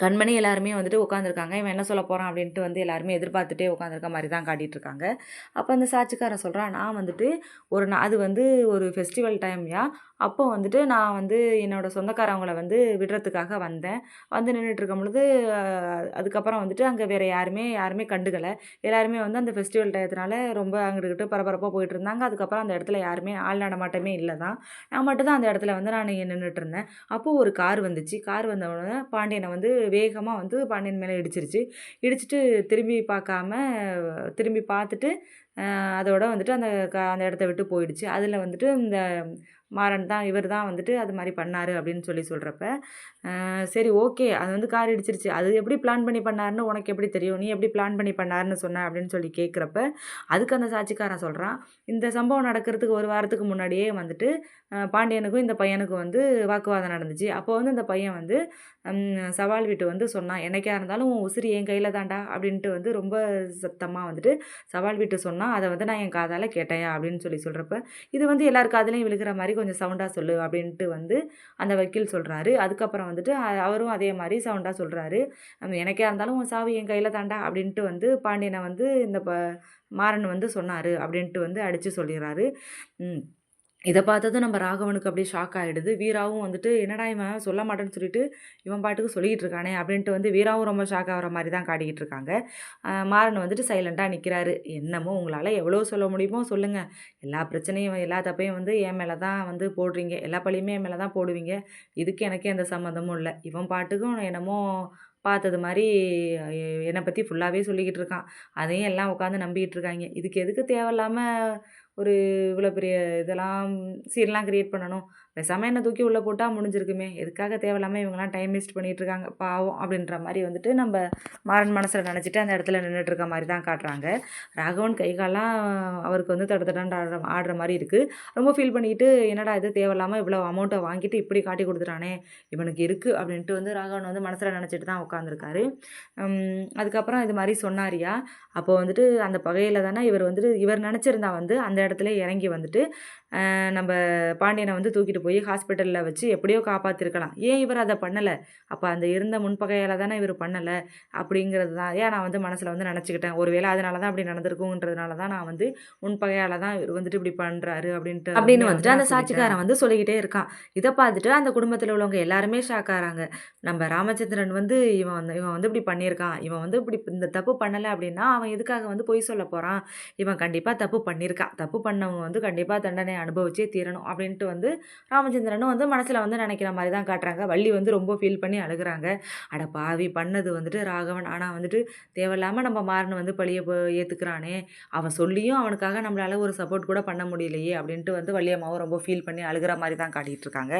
கண்மணி எல்லாருமே வந்துட்டு உட்காந்துருக்காங்க. இவன் என்ன சொல்லப் போகிறான் அப்படின்ட்டு வந்து எல்லாருமே எதிர்பார்த்துட்டே உட்காந்துருக்க மாதிரி தான் காட்டிட்டு இருக்காங்க. அந்த சாட்சிக்காரன் சொல்கிறான் நான் வந்துட்டு ஒரு அது வந்து ஒரு ஃபெஸ்டிவல் டைம்யா. அப்போ வந்துட்டு நான் வந்து என்னோடய சொந்தக்காரவங்கள வந்து விடுறதுக்காக வந்தேன். வந்து நின்னுட்டு பொழுது அதுக்கப்புறம் வந்துட்டு அங்கே வேறு யாருமே யாருமே கண்டுக்கலை எல்லாருமே வந்து அந்த ஃபெஸ்டிவல் டயத்தினால ரொம்ப அங்கிட்டு பரபரப்பாக போயிட்டு இருந்தாங்க. அதுக்கப்புறம் அந்த இடத்துல யாருமே ஆள் நடமாட்டமே இல்லை தான். நான் மட்டும் தான் அந்த இடத்துல வந்து நான் நின்றுட்டு இருந்தேன். அப்போது ஒரு கார் வந்துச்சு. கார் வந்த உடனே வந்து வேகமாக வந்து பாண்டியன் மேலே இடிச்சிருச்சு. இடிச்சிட்டு திரும்பி பார்க்காம திரும்பி பார்த்துட்டு, அதோட வந்துட்டு அந்த அந்த இடத்த விட்டு போயிடுச்சு. அதில் வந்துட்டு இந்த மாறன் தான் இவர் தான் வந்துட்டு அது மாதிரி பண்ணார் அப்படின்னு சொல்லி சொல்கிறப்ப சரி ஓகே. அது வந்து கார் இடிச்சிருச்சு. அது எப்படி பிளான் பண்ணி பண்ணாருன்னு உனக்கு எப்படி தெரியும்? நீ எப்படி பிளான் பண்ணி பண்ணாருன்னு சொன்ன? அப்படின்னு சொல்லி கேட்குறப்ப அதுக்கு அந்த சாட்சிக்காரன் சொல்கிறான் இந்த சம்பவம் நடக்கிறதுக்கு ஒரு வாரத்துக்கு முன்னாடியே வந்துட்டு, பாண்டியனுக்கும் இந்த பையனுக்கும் வந்து வாக்குவாதம் நடந்துச்சு. அப்போ வந்து இந்த பையன் வந்து சவால் விட்டு வந்து சொன்னான். "என்னைக்கா இருந்தாலும் உன் உசிரு என் கையில் தான்டா" அப்படின்ட்டு வந்து ரொம்ப சத்தமாக வந்துட்டு சவால் விட்டு சொன்னான். அதை வந்து நான் என் காதால் கேட்டேன் அப்படின்னு சொல்லி சொல்கிறப்ப இது வந்து எல்லார் காதுலயும் விழுகிற மாதிரி கொஞ்சம் சவுண்டாக சொல்லு அப்படின்ட்டு வந்து அந்த வக்கீல் சொல்கிறாரு அதுக்கப்புறம் வந்துட்டு அவரும் அதே மாதிரி சவுண்டாக சொல்கிறாரு எனக்கே இருந்தாலும் உன் சாவி என் கையில் தாண்டா அப்படின்ட்டு வந்து பாண்டியனை வந்து இந்த ப மாறன் வந்து சொன்னார் அப்படின்ட்டு வந்து அடித்து சொல்லிடுறாரு. இதை பார்த்ததும் நம்ம ராகவனுக்கு அப்படியே ஷாக் ஆகிடுது வீராவும் வந்துட்டு, என்னடா இவன் சொல்ல மாட்டேன்னு சொல்லிட்டு, இவன் பாட்டுக்கு சொல்லிக்கிட்டு இருக்கானே அப்படின்ட்டு வந்து வீராவும் ரொம்ப ஷாக் ஆகிற மாதிரி தான் காட்டிக்கிட்டு இருக்காங்க. மாறன் வந்துட்டு சைலண்ட்டாக நிற்கிறாரு என்னமோ உங்களால் எவ்வளோ சொல்ல முடியுமோ சொல்லுங்கள் எல்லா பிரச்சனையும் எல்லா தப்பையும் வந்து என் மேலே தான் வந்து போடுறீங்க. எல்லா பழியுமே என் மேலே தான் போடுவீங்க. இதுக்கு எனக்கே எந்த சம்மந்தமும் இல்லை இவன் பாட்டுக்கும் என்னமோ பார்த்தது மாதிரி என்னை பற்றி ஃபுல்லாகவே சொல்லிக்கிட்டு இருக்கான். அதையும் எல்லாம் உட்காந்து நம்பிக்கிட்டு இருக்காங்க இதுக்கு எதுக்கு தேவையில்லாமல் ஒரு இவ்வளோ பெரிய இதெல்லாம் சீன்லாம் க்ரியேட் பண்ணணும். பேசாமல் என்னை தூக்கி உள்ளே போட்டால் முடிஞ்சிருக்குமே. எதுக்காக தேவையில்லாம இவங்கலாம் டைம் வேஸ்ட் பண்ணிகிட்ருக்காங்க இருக்காங்க. பாவம் அப்படின்ற மாதிரி வந்துட்டு நம்ம மாறன் மனசில் நினச்சிட்டு அந்த இடத்துல நின்றுட்டுருக்க மாதிரி தான் காட்டுறாங்க. ராகவன் கைகாலாம் அவருக்கு வந்து தட ஆடுற ஆடுற மாதிரி இருக்குது ரொம்ப ஃபீல் பண்ணிக்கிட்டு, என்னடா இது தேவையில்லாமல் இவ்வளோ அமௌண்ட்டை வாங்கிட்டு இப்படி காட்டி கொடுத்துட்டானே இவனுக்கு இருக்குது அப்படின்ட்டு வந்து ராகவன் வந்து மனசில் நினச்சிட்டு தான் உட்காந்துருக்காரு. அதுக்கப்புறம் இது மாதிரி சொன்னாரியா அப்போ வந்துட்டு அந்த பகையில் தானே இவர் வந்துட்டு இவர் நினச்சிருந்தா வந்து அந்த இடத்துல இறங்கி வந்துட்டு, அ நம்ப பாண்டியன வந்து தூக்கிட்டு போய் ஹாஸ்பிட்டல்ல வச்சு எப்படியோ காப்பாத்திருக்கலாம். ஏன் இவர் அத பண்ணல? அப்ப அந்த இருந்த முன்பகையால தானே இவரு பண்ணல. அப்படிங்கிறது தான் ஏன் நான் வந்து மனசுல வந்து நெனச்சுக்கிட்டேன். ஒருவேள அதனால தான் அப்படி நடந்திருக்கும்ன்றதுனால தான் நான் வந்து முன்பகையால தான் இவரு வந்துட்டு இப்படி பண்றாரு அப்படின்ட்டு அப்படின்னு வந்துட்டு அந்த சாட்சிக்காரன் வந்து சொல்லிக்கிட்டே இருக்கான். இத பார்த்துட்டு அந்த குடும்பத்துல உள்ளவங்க எல்லாருமே ஷாக் ஆகுறாங்க. நம்ம ராமச்சந்திரன் வந்து இவன் வந்து இவன் வந்து இப்படி பண்ணியிருக்கான். இவன் வந்து இப்படி இந்த தப்பு பண்ணல அப்படின்னா, அவன் எதுக்காக வந்து பொய் சொல்ல போறான்? இவன் கண்டிப்பா தப்பு பண்ணியிருக்கான். தப்பு பண்ணவங்க வந்து கண்டிப்பா தண்டனை அனுபவிச்சே தீரணும் அப்படின்ட்டு வந்து ராமச்சந்திரனும் வந்து மனசில் வந்து நினைக்கிற மாதிரி தான் காட்டுறாங்க. வள்ளி வந்து ரொம்ப ஃபீல் பண்ணி அழுகுறாங்க. அட பாவி பண்ணது வந்துட்டு ராகவன். ஆனால் வந்துட்டு தேவையில்லாமல் நம்ம மாறன் வந்து பழிய ஏற்றுக்கிறானே அவன் சொல்லியும் அவனுக்காக நம்மளால் ஒரு சப்போர்ட் கூட பண்ண முடியலையே அப்படின்ட்டு வந்து வள்ளியம்மாவும் ரொம்ப ஃபீல் பண்ணி அழுகிற மாதிரி தான் காட்டிகிட்டு இருக்காங்க.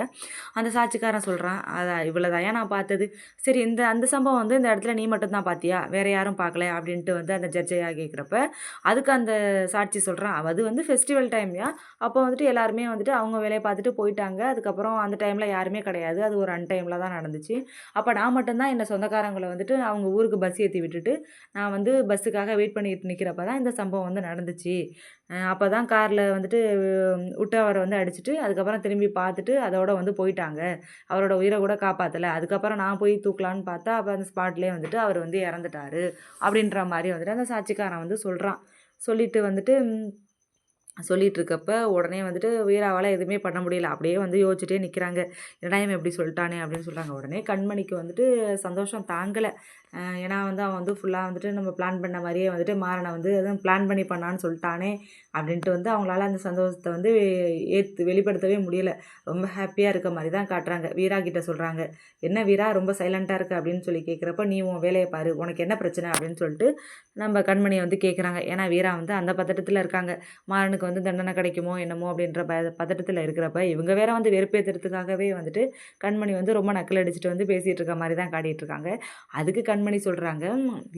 அந்த சாட்சிக்காரன் சொல்கிறான் அதான் இவ்வளோதாயா நான் பார்த்தது? சரி இந்த அந்த சம்பவம் வந்து இந்த இடத்துல நீ மட்டும்தான் பார்த்தியா வேறு யாரும் பார்க்கல அப்படின்ட்டு வந்து அந்த ஜட்ஜையாக கேட்குறப்ப அதுக்கு அந்த சாட்சி சொல்கிறான் அது வந்து ஃபெஸ்டிவல் டைம்யா அப்போ வந்துட்டு எல்லாருமே வந்துட்டு அவங்க வேலையை பார்த்துட்டு போயிட்டாங்க. அதுக்கப்புறம் அந்த டைமில் யாருமே கிடையாது. அது ஒரு அன் டைமில் தான் நடந்துச்சு. அப்போ நான் மட்டும்தான் என்னை சொந்தக்காரங்களை வந்துட்டு அவங்க ஊருக்கு பஸ் ஏற்றி விட்டுட்டு நான் வந்து பஸ்ஸுக்காக வெயிட் பண்ணிட்டு நிற்கிறப்ப தான் இந்த சம்பவம் வந்து நடந்துச்சு. அப்போ தான் காரில் வந்துட்டு உட்டவரை வந்து அடிச்சுட்டு அதுக்கப்புறம் திரும்பி பார்த்துட்டு அதோட வந்து போயிட்டாங்க. அவரோட உயிரை கூட காப்பாற்றலை அதுக்கப்புறம் நான் போய் தூக்கலான்னு பார்த்தா அப்போ அந்த ஸ்பாட்லேயே வந்துட்டு அவர் வந்து இறந்துட்டாரு. அப்படின்ற மாதிரி வந்துட்டு அந்த சாட்சிக்காரன் வந்து சொல்கிறான் சொல்லிட்டு வந்துட்டு சொல்லிகிட்டு இருக்கப்ப உடனே வந்துட்டு வீராவால் எதுவுமே பண்ண முடியல. அப்படியே வந்து யோசிச்சுட்டே நிற்கிறாங்க என்னடா இவன் எப்படி சொல்லிட்டானே அப்படின்னு சொல்கிறாங்க உடனே கண்மணிக்கு வந்துட்டு சந்தோஷம் தாங்கலை. ஏன்னா வந்து அவன் வந்து ஃபுல்லாக வந்துட்டு நம்ம பிளான் பண்ண மாதிரியே வந்துட்டு மாறனை வந்து எதுவும் பிளான் பண்ணி பண்ணான்னு சொல்லிட்டானே அப்படின்ட்டு வந்து அவங்களால அந்த சந்தோஷத்தை வந்து ஏற்று வெளிப்படுத்தவே முடியல. ரொம்ப ஹாப்பியாக இருக்க மாதிரி தான் காட்டுறாங்க. வீரா கிட்ட சொல்கிறாங்க என்ன வீரா ரொம்ப சைலண்ட்டாக இருக்குது அப்படின்னு சொல்லி கேட்குறப்ப நீ உன் வேலையை பாரு. உனக்கு என்ன பிரச்சனை? அப்படின்னு சொல்லிட்டு நம்ம கண்மணியை வந்து கேட்குறாங்க ஏன்னா வீரா வந்து அந்த பதட்டத்தில் இருக்காங்க. மாறனுக்கு வந்து தண்டனை கிடைக்குமோ என்னமோ அப்படின்ற ப பதட்டத்தில் இருக்கிறப்ப இவங்க வேற வந்து வெறுப்பேற்றுறதுக்காகவே வந்துட்டு கண்மணி வந்து ரொம்ப நக்கல் அடிச்சுட்டு வந்து பேசிகிட்டு இருக்க மாதிரி தான் காட்டிகிட்டு இருக்காங்க. அதுக்கு கண் கண்மணி சொல்கிறாங்க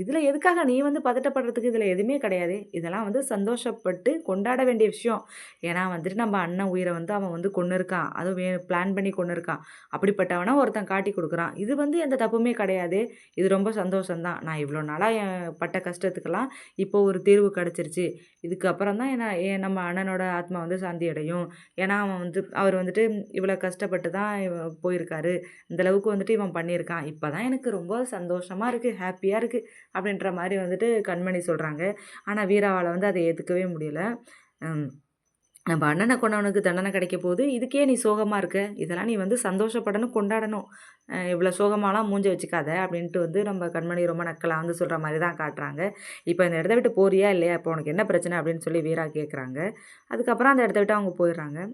இதில் எதுக்காக நீ வந்து பதட்டப்படுறதுக்கு இதில் எதுவுமே கிடையாது. இதெல்லாம் வந்து சந்தோஷப்பட்டு கொண்டாட வேண்டிய விஷயம். ஏன்னா வந்துட்டு நம்ம அண்ணன் உயிரை வந்து அவன் வந்து கொண்டு இருக்கான். அதுவும் பிளான் பண்ணி கொண்டு இருக்கான். அப்படிப்பட்டவனா ஒருத்தன் காட்டி கொடுக்குறான். இது வந்து எந்த தப்புமே கிடையாது. இது ரொம்ப சந்தோஷம்தான். நான் இவ்வளோ நாளாக என் பட்ட கஷ்டத்துக்கெல்லாம் இப்போ ஒரு தீர்வு கிடச்சிருச்சு. இதுக்கப்புறம் தான் என்ன என் நம்ம அண்ணனோட ஆத்மா வந்து சாந்தி அடையும். ஏன்னா அவன் வந்து அவர் வந்துட்டு இவ்வளோ கஷ்டப்பட்டு தான் போயிருக்காரு. இந்தளவுக்கு வந்துட்டு இவன் பண்ணியிருக்கான். இப்போ தான் எனக்கு ரொம்ப சந்தோஷமாக இருக்குது ஹாப்பியாக இருக்குது அப்படின்ற மாதிரி வந்துட்டு கண்மணி சொல்கிறாங்க ஆனால் வீராவால் வந்து அதை ஏற்றுக்கவே முடியல. நம்ம அண்ணனை கொண்டவனுக்கு தண்டனை கிடைக்க போகுது. இதுக்கே நீ சோகமாக இருக்க. இதெல்லாம் நீ வந்து சந்தோஷப்படணும் கொண்டாடணும். இவ்வளோ சோகமாலாம் மூஞ்ச வச்சுக்காத அப்படின்ட்டு வந்து நம்ம கண்மணி ரொம்ப நக்கலாக வந்து சொல்கிற மாதிரி தான் காட்டுறாங்க. இப்போ இந்த இடத்த விட்டு போறியா இல்லையா? இப்போ உனக்கு என்ன பிரச்சனை அப்படின்னு சொல்லி வீரா கேட்குறாங்க அதுக்கப்புறம் அந்த இடத்த விட்டு அவங்க போயிடுறாங்க.